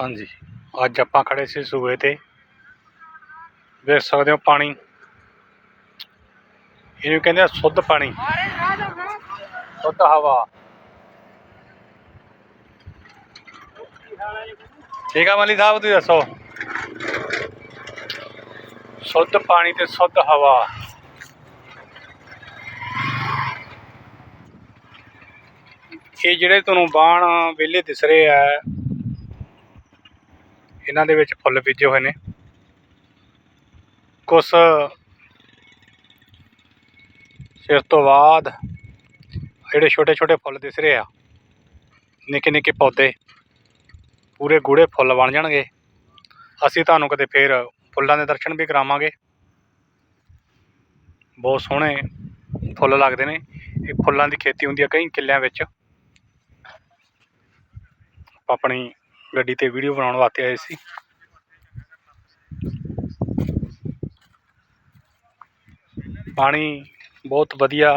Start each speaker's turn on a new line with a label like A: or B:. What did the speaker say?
A: ਹਾਂਜੀ। ਅੱਜ ਆਪਾਂ ਖੜੇ ਸੀ ਸੂਏ ਤੇ। ਵੇਖ ਸਕਦੇ ਹੋ ਪਾਣੀ। ਇਹਨੂੰ ਕਹਿੰਦੇ ਆ ਸ਼ੁੱਧ ਪਾਣੀ। ਸ਼ੁੱਧ ਹਵਾ। ਠੀਕ ਆ ਮਲੀ ਸਾਹਿਬ, ਤੁਸੀਂ ਦੱਸੋ? ਸ਼ੁੱਧ ਪਾਣੀ ਤੇ ਸ਼ੁੱਧ ਹਵਾ। ਇਹ ਜਿਹੜੇ ਤੁਹਾਨੂੰ ਬਾਣ ਵਿਹਲੇ ਦਿਸ ਰਹੇ ਆ ਇਹਨਾਂ ਦੇ ਵਿੱਚ ਫੁੱਲ ਬੀਜੇ ਹੋਏ ਨੇ। ਕੁਛ ਇਸ ਤੋਂ ਬਾਅਦ ਜਿਹੜੇ ਛੋਟੇ ਛੋਟੇ ਫੁੱਲ ਦਿਸ ਰਹੇ ਆ ਨਿੱਕੇ ਨਿੱਕੇ ਪੌਦੇ, ਪੂਰੇ ਗੂੜੇ ਫੁੱਲ ਬਣ ਜਾਣਗੇ। ਅਸੀਂ ਤੁਹਾਨੂੰ ਕਦੇ ਫੇਰ ਫੁੱਲਾਂ ਦੇ ਦਰਸ਼ਨ ਵੀ ਕਰਾਵਾਂਗੇ। ਬਹੁਤ ਸੋਹਣੇ ਫੁੱਲ ਲੱਗਦੇ ਨੇ। ਇਹ ਫੁੱਲਾਂ ਦੀ ਖੇਤੀ ਹੁੰਦੀ ਹੈ ਕਈ ਕਿੱਲਿਆਂ ਵਿੱਚ। ਆਪਣੀ ਗੱਡੀ ਤੇ ਵੀਡੀਓ ਬਣਾਉਣ ਵਾਸਤੇ ਆਏ ਸੀ। ਪਾਣੀ ਬਹੁਤ ਵਧੀਆ